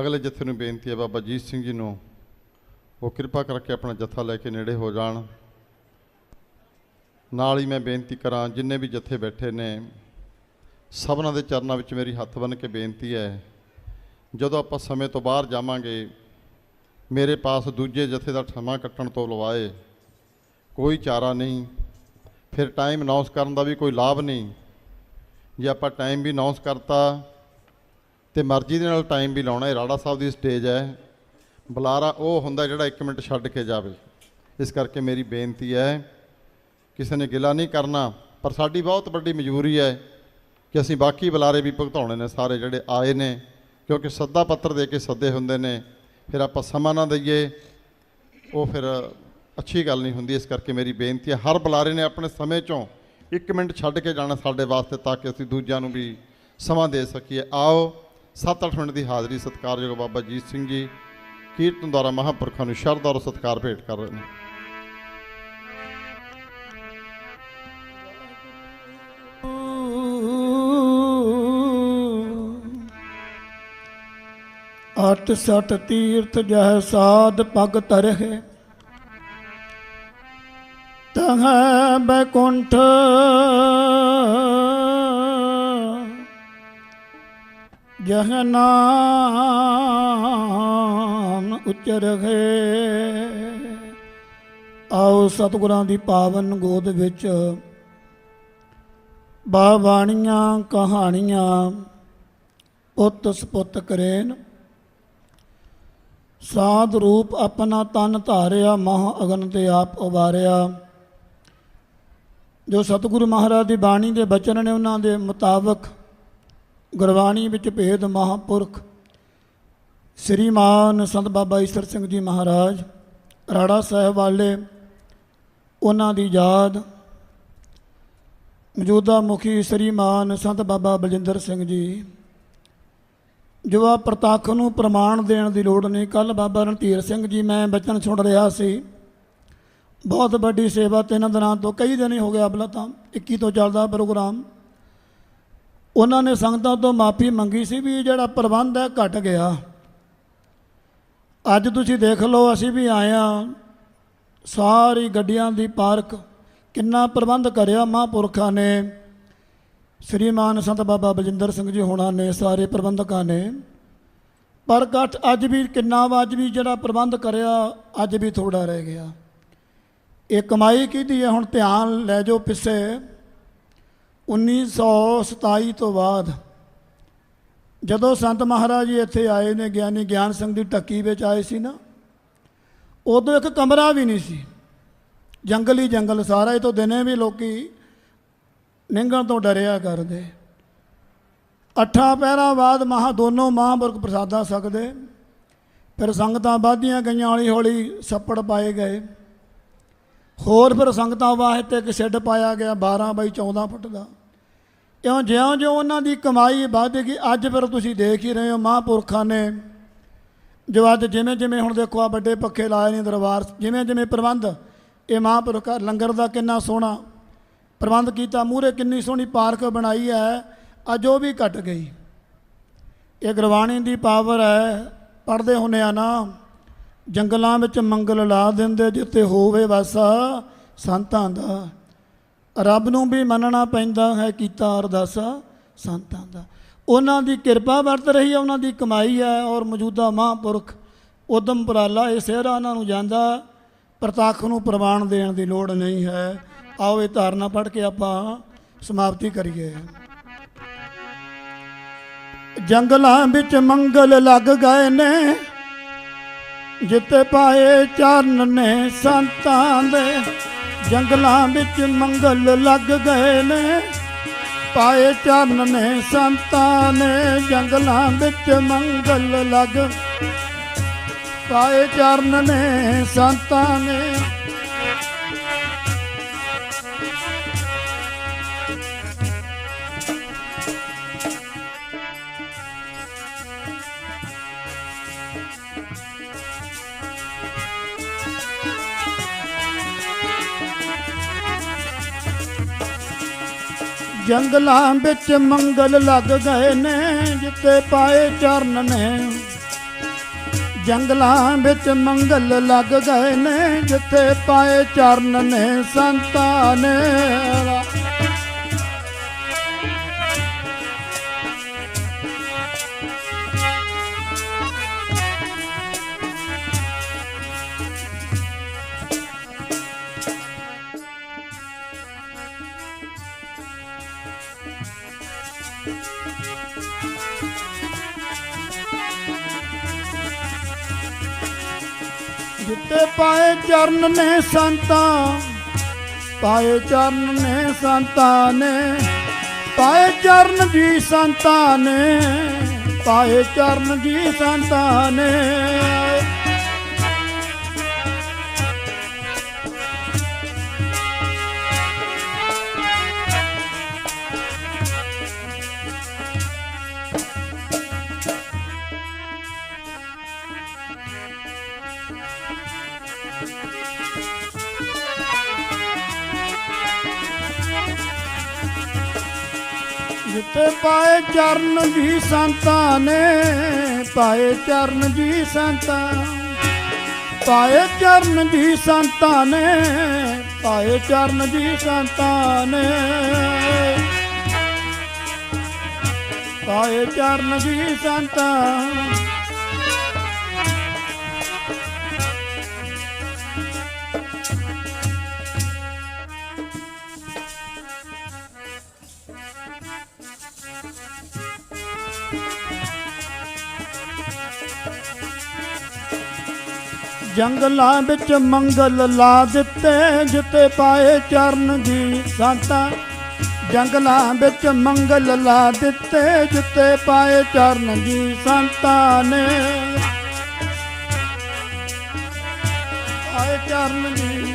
ਅਗਲੇ ਜਥੇ ਨੂੰ ਬੇਨਤੀ ਹੈ ਬਾਬਾ ਜੀਤ ਸਿੰਘ ਜੀ ਨੂੰ, ਉਹ ਕਿਰਪਾ ਕਰਕੇ ਆਪਣਾ ਜਥਾ ਲੈ ਕੇ ਨੇੜੇ ਹੋ ਜਾਣ। ਨਾਲ ਹੀ ਮੈਂ ਬੇਨਤੀ ਕਰਾਂ, ਜਿੰਨੇ ਵੀ ਜਥੇ ਬੈਠੇ ਨੇ, ਸਭਨਾਂ ਦੇ ਚਰਨਾਂ ਵਿੱਚ ਮੇਰੀ ਹੱਥ ਬੰਨ੍ਹ ਕੇ ਬੇਨਤੀ ਹੈ, ਜਦੋਂ ਆਪਾਂ ਸਮੇਂ ਤੋਂ ਬਾਹਰ ਜਾਵਾਂਗੇ, ਮੇਰੇ ਪਾਸ ਦੂਜੇ ਜਥੇ ਦਾ ਠਮਾ ਕੱਟਣ ਤੋਂ ਲਵਾਏ, ਕੋਈ ਚਾਰਾ ਨਹੀਂ, ਫਿਰ ਟਾਈਮ ਅਨਾਉਂਸ ਕਰਨ ਦਾ ਵੀ ਕੋਈ ਲਾਭ ਨਹੀਂ। ਜੇ ਆਪਾਂ ਟਾਈਮ ਵੀ ਅਨਾਉਂਸ ਕਰਤਾ ਤੇ ਮਰਜ਼ੀ ਦੇ ਨਾਲ ਟਾਈਮ ਵੀ ਲਾਉਣਾ ਹੈ ਰਾੜਾ ਸਾਹਿਬ ਦੀ ਸਟੇਜ ਹੈ। ਬੁਲਾਰਾ ਉਹ ਹੁੰਦਾ ਜਿਹੜਾ 1 ਮਿੰਟ ਛੱਡ ਕੇ ਜਾਵੇ। ਇਸ ਕਰਕੇ ਮੇਰੀ ਬੇਨਤੀ ਹੈ, ਕਿਸੇ ਨੇ ਗਿਲਾ ਨਹੀਂ ਕਰਨਾ, ਪਰ ਸਾਡੀ ਬਹੁਤ ਵੱਡੀ ਮਜਬੂਰੀ ਹੈ ਕਿ ਅਸੀਂ ਬਾਕੀ ਬੁਲਾਰੇ ਵੀ ਭੁਗਤਾਉਣੇ ਨੇ ਸਾਰੇ ਜਿਹੜੇ ਆਏ ਨੇ, ਕਿਉਂਕਿ ਸੱਦਾ ਪੱਤਰ ਦੇ ਕੇ ਸੱਦੇ ਹੁੰਦੇ ਨੇ। ਫਿਰ ਆਪਾਂ ਸਮਾਂ ਨਾ ਦਈਏ, ਉਹ ਫਿਰ ਅੱਛੀ ਗੱਲ ਨਹੀਂ ਹੁੰਦੀ। ਇਸ ਕਰਕੇ ਮੇਰੀ ਬੇਨਤੀ ਹੈ, ਹਰ ਬੁਲਾਰੇ ਨੇ ਆਪਣੇ ਸਮੇਂ ਚੋਂ 1 ਮਿੰਟ ਛੱਡ ਕੇ ਜਾਣਾ ਸਾਡੇ ਵਾਸਤੇ, ਤਾਂ ਕਿ ਅਸੀਂ ਦੂਜਿਆਂ ਨੂੰ ਵੀ ਸਮਾਂ ਦੇ ਸਕੀਏ। ਆਓ 7-8 ਮਿੰਟ ਦੀ ਹਾਜ਼ਰੀ ਸਤਿਕਾਰਯੋਗ ਬਾਬਾ ਜੀਤ ਸਿੰਘ ਜੀ ਕੀਰਤਨ ਦੁਆਰਾ ਮਹਾਂਪੁਰਖਾਂ ਨੂੰ ਸ਼ਰਧਾ ਔਰ ਸਤਿਕਾਰ ਭੇਟ ਕਰ ਰਹੇ ਨੇ। ਅਟ ਸਟ ਤੀਰਥ ਜਹ ਸਾਧ ਪਗ ਤਰਹਿ ਤਹ ਬੈਕੁੰਠ ਜਹ ਨਾਮ ਉਚਰਹਿ ਆਓ ਸਤਿਗੁਰਾਂ ਦੀ ਪਾਵਨ ਗੋਦ ਵਿੱਚ ਬਾਣੀਆਂ ਕਹਾਣੀਆਂ ਪੁੱਤ ਸਪੁੱਤ ਕਰੇਨ। ਸਾਧ ਰੂਪ ਆਪਣਾ ਤਨ ਧਾਰਿਆ, ਮਹਾ ਅਗਨ ਤੇ ਆਪ ਉਬਾਰਿਆ। ਜੋ ਸਤਿਗੁਰੂ ਮਹਾਰਾਜ ਦੀ ਬਾਣੀ ਦੇ ਬਚਨ ਨੇ, ਉਹਨਾਂ ਦੇ ਮੁਤਾਬਕ ਗੁਰਬਾਣੀ ਵਿੱਚ ਭੇਦ ਮਹਾਪੁਰਖ। ਸ੍ਰੀਮਾਨ ਸੰਤ ਬਾਬਾ ਈਸਰ ਸਿੰਘ ਜੀ ਮਹਾਰਾਜ, ਰਾੜਾ ਸਾਹਿਬ ਵਾਲੇ, ਉਹਨਾਂ ਦੀ ਯਾਦ। ਮੌਜੂਦਾ ਮੁਖੀ ਸ੍ਰੀਮਾਨ ਸੰਤ ਬਾਬਾ ਬਲਜਿੰਦਰ ਸਿੰਘ ਜੀ, ਜੋ ਆ ਪ੍ਰਤੱਖ ਨੂੰ ਪ੍ਰਮਾਣ ਦੇਣ ਦੀ ਲੋੜ ਨਹੀਂ। ਕੱਲ ਬਾਬਾ ਰਣਧੀਰ ਸਿੰਘ ਜੀ ਮੈਂ ਬਚਨ ਸੁਣ ਰਿਹਾ ਸੀ। ਬਹੁਤ ਵੱਡੀ ਸੇਵਾ ਤਿੰਨ ਦਿਨਾਂ ਤੋਂ, ਕਈ ਦਿਨ ਹੀ ਹੋ ਗਿਆ ਅਬਲਾ ਤਾਂ 21 ਤੋਂ ਚੱਲਦਾ ਪ੍ਰੋਗਰਾਮ। ਉਹਨਾਂ ਨੇ ਸੰਗਤਾਂ ਤੋਂ ਮਾਫੀ ਮੰਗੀ ਸੀ ਵੀ ਜਿਹੜਾ ਪ੍ਰਬੰਧ ਹੈ ਘਟ ਗਿਆ। ਅੱਜ ਤੁਸੀਂ ਦੇਖ ਲਓ, ਅਸੀਂ ਵੀ ਆਏ ਆ ਸਾਰੀ ਗੱਡੀਆਂ ਦੀ ਪਾਰਕ ਕਿੰਨਾ ਪ੍ਰਬੰਧ ਕਰਿਆ ਮਹਾਂਪੁਰਖਾਂ ਨੇ। ਸ੍ਰੀਮਾਨ ਸੰਤ ਬਾਬਾ ਬਲਜਿੰਦਰ ਸਿੰਘ ਜੀ ਹੋਣਾ ਨੇ, ਸਾਰੇ ਪ੍ਰਬੰਧਕਾਂ ਨੇ। ਪਰ ਘੱਟ ਅੱਜ ਵੀ ਕਿੰਨਾ ਵਾ, ਅੱਜ ਵੀ ਜਿਹੜਾ ਪ੍ਰਬੰਧ ਕਰਿਆ, ਅੱਜ ਵੀ ਥੋੜਾ ਰਹਿ ਗਿਆ। ਇਹ ਕਮਾਈ ਕਿਹਦੀ ਹੈ? ਹੁਣ ਧਿਆਨ ਲੈ ਜਾਓ ਪਿੱਛੇ। 1927 ਤੋਂ ਬਾਅਦ ਜਦੋਂ ਸੰਤ ਮਹਾਰਾਜ ਜੀ ਇੱਥੇ ਆਏ ਨੇ, ਗਿਆਨੀ ਗਿਆਨ ਸਿੰਘ ਦੀ ਟੱਕੀ ਵਿੱਚ ਆਏ ਸੀ ਨਾ, ਉਦੋਂ ਇੱਕ ਕਮਰਾ ਵੀ ਨਹੀਂ ਸੀ। ਜੰਗਲੀ ਜੰਗਲ, ਸਾਰਾ ਇਹ ਤੋਂ ਦਿਨੇ ਵੀ ਲੋਕੀ ਨਿੰਗਣ ਤੋਂ ਡਰਿਆ ਕਰਦੇ। ਅੱਠਾਂ ਪਹਿਰਾਂ ਬਾਅਦ ਮਹਾ ਦੋਨੋਂ ਮਹਾਂਪੁਰਖ ਪ੍ਰਸਾਦਾ ਸਕਦੇ, ਫਿਰ ਸੰਗਤਾਂ ਵਾਧੀਆਂ ਗਈਆਂ ਹੌਲੀ ਹੌਲੀ ਛੱਪੜ ਪਾਏ ਗਏ। ਹੋਰ ਫਿਰ ਸੰਗਤਾਂ ਵਾਸਤੇ ਇੱਕ ਸ਼ੈੱਡ ਪਾਇਆ ਗਿਆ 12 ਬਾਈ 14 ਫੁੱਟ ਦਾ। ਇਉਂ ਜਿਉਂ ਜਿਉਂ ਉਹਨਾਂ ਦੀ ਕਮਾਈ ਵੱਧ ਗਈ, ਅੱਜ ਫਿਰ ਤੁਸੀਂ ਦੇਖ ਹੀ ਰਹੇ ਹੋ ਮਹਾਂਪੁਰਖਾਂ ਨੇ ਜੋ ਅੱਜ ਜਿਵੇਂ ਜਿਵੇਂ ਹੁਣ ਦੇਖੋ ਆ ਵੱਡੇ ਪੱਖੇ ਲਾਏ ਨੇ ਦਰਬਾਰ, ਜਿਵੇਂ ਜਿਵੇਂ ਪ੍ਰਬੰਧ, ਇਹ ਮਹਾਂਪੁਰਖ ਲੰਗਰ ਦਾ ਕਿੰਨਾ ਸੋਹਣਾ ਪ੍ਰਬੰਧ ਕੀਤਾ, ਮੂਹਰੇ ਕਿੰਨੀ ਸੋਹਣੀ ਪਾਰਕ ਬਣਾਈ ਹੈ, ਅੱਜ ਉਹ ਵੀ ਘਟ ਗਈ। ਇਹ ਗੁਰਬਾਣੀ ਦੀ ਪਾਵਰ ਹੈ ਪੜਦੇ ਹੁੰਨੇ ਆ ਨਾ। ਜੰਗਲਾਂ ਵਿੱਚ ਮੰਗਲ ਲਾ ਦਿੰਦੇ, ਜਿੱਥੇ ਹੋਵੇ ਵਾਸਾ ਸੰਤਾਂ ਦਾ। ਰੱਬ ਨੂੰ ਵੀ ਮੰਨਣਾ ਪੈਂਦਾ ਹੈ ਕੀਤਾ ਅਰਦਾਸਾ ਸੰਤਾਂ ਦਾ। ਉਹਨਾਂ ਦੀ ਕਿਰਪਾ ਵਰਤ ਰਹੀ ਹੈ, ਉਹਨਾਂ ਦੀ ਕਮਾਈ ਹੈ ਔਰ ਮੌਜੂਦਾ ਮਹਾਂਪੁਰਖ ਉਦਮ ਪਰਾਲਾ ਇਹ ਸਿਹਰਾ ਉਹਨਾਂ ਨੂੰ ਜਾਂਦਾ। ਪ੍ਰਤੱਖ ਨੂੰ ਪ੍ਰਮਾਣ ਦੇਣ ਦੀ ਲੋੜ ਨਹੀਂ ਹੈ। ਆਓ ਇਹ ਧਾਰਨਾ ਪੜ੍ਹ ਕੇ ਆਪਾਂ ਸਮਾਪਤੀ ਕਰੀਏ। ਜੰਗਲਾਂ ਵਿੱਚ ਮੰਗਲ ਲੱਗ ਗਏ ਨੇ। ਜਿੱਤੇ ਪਾਏ ਚਰਨ ਨੇ ਸੰਤਾਂ ਦੇ, ਜੰਗਲਾਂ ਵਿੱਚ ਮੰਗਲ ਲੱਗ ਗਏ ਨੇ। ਪਾਏ ਚਰਨ ਨੇ ਸੰਤਾਂ ਨੇ, ਜੰਗਲਾਂ ਵਿੱਚ ਮੰਗਲ ਲੱਗ। ਪਾਏ ਚਰਨ ਨੇ ਸੰਤਾਂ ਨੇ ਜੰਗਲਾਂ ਵਿੱਚ ਮੰਗਲ ਲੱਗ ਗਏ ਨੇ ਜਿੱਤੇ ਪਾਏ ਚਰਨ ਨੇ। ਜੰਗਲਾਂ ਵਿੱਚ ਮੰਗਲ ਲੱਗ ਗਏ ਨੇ, ਜਿੱਥੇ ਪਾਏ ਚਰਨ ਨੇ, ਸੰਤਾਂ ਨੇ। ਜਿੱਤੇ ਪਾਏ ਚਰਨ ਨੇ ਸੰਤਾਂ, ਪਾਏ ਚਰਨ ਨੇ ਸੰਤਾਂ ਨੇ, ਪਾਏ ਚਰਨ ਜੀ ਸੰਤਾਂ ਨੇ, ਪਾਏ ਚਰਨ ਜੀ ਸੰਤਾਂ ਨੇ। ਜਿੱਤੇ ਪਾਏ ਚਰਨ ਜੀ ਸੰਤਾਂ ਨੇ, ਪਾਏ ਚਰਨ ਜੀ ਸੰਤਾਂ। ਪਾਏ ਚਰਨ ਜੀ ਸੰਤਾਂ ਨੇ, ਪਾਏ ਚਰਨ ਜੀ ਸੰਤਾਂ ਨੇ। ਪਾਏ ਚਰਨ ਜੀ ਸੰਤਾਂ। ਜੰਗਲਾਂ ਵਿੱਚ ਮੰਗਲ ਲਾ ਦਿੱਤੇ, ਜਿੱਤੇ ਪਾਏ ਚਰਨ ਜੀ ਸੰਤਾਂ। ਜੰਗਲਾਂ ਵਿੱਚ ਮੰਗਲ ਲਾ ਦਿੱਤੇ, ਜਿੱਤੇ ਪਾਏ ਚਰਨ ਜੀ ਸੰਤਾਂ ਨੇ। ਪਾਏ ਚਰਨ ਜੀ